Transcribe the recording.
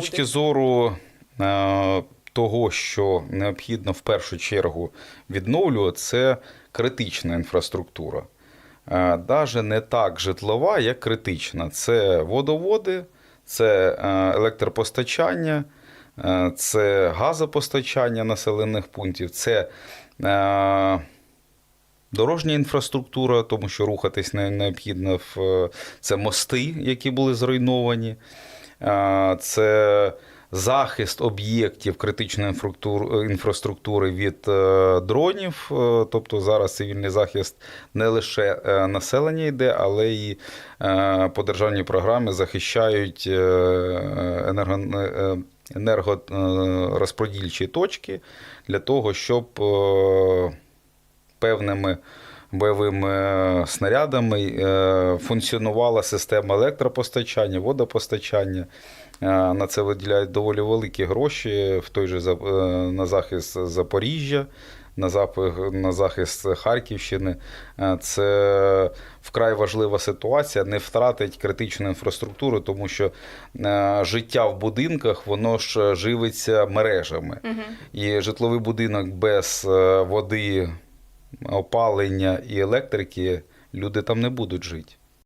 точки зору е, того, що необхідно в першу чергу відновлювати, це критична інфраструктура. Навіть не так житлова, як критична. Це водоводи, це е, електропостачання, е, це газопостачання населених пунктів, це е, дорожня інфраструктура, тому що рухатись не- необхідно в е, це мости, які були зруйновані. Це захист об'єктів критичної інфраструктури від е, дронів. Е, Тобто зараз цивільний захист не лише е, населення йде, але й по державній програмі захищають енерго- е, енергорозподільчі точки для того, щоб певними бойовими е, снарядами е, функціонувала система електропостачання, водопостачання. Е, На це виділяють доволі великі гроші в той же на захист Запоріжжя, на запах- на захист Харківщини. Це вкрай важлива ситуація. Не втратить критичну інфраструктуру, тому що життя в будинках воно ж живиться мережами. І житловий будинок без води, опалення і електрики люди там не будуть жити.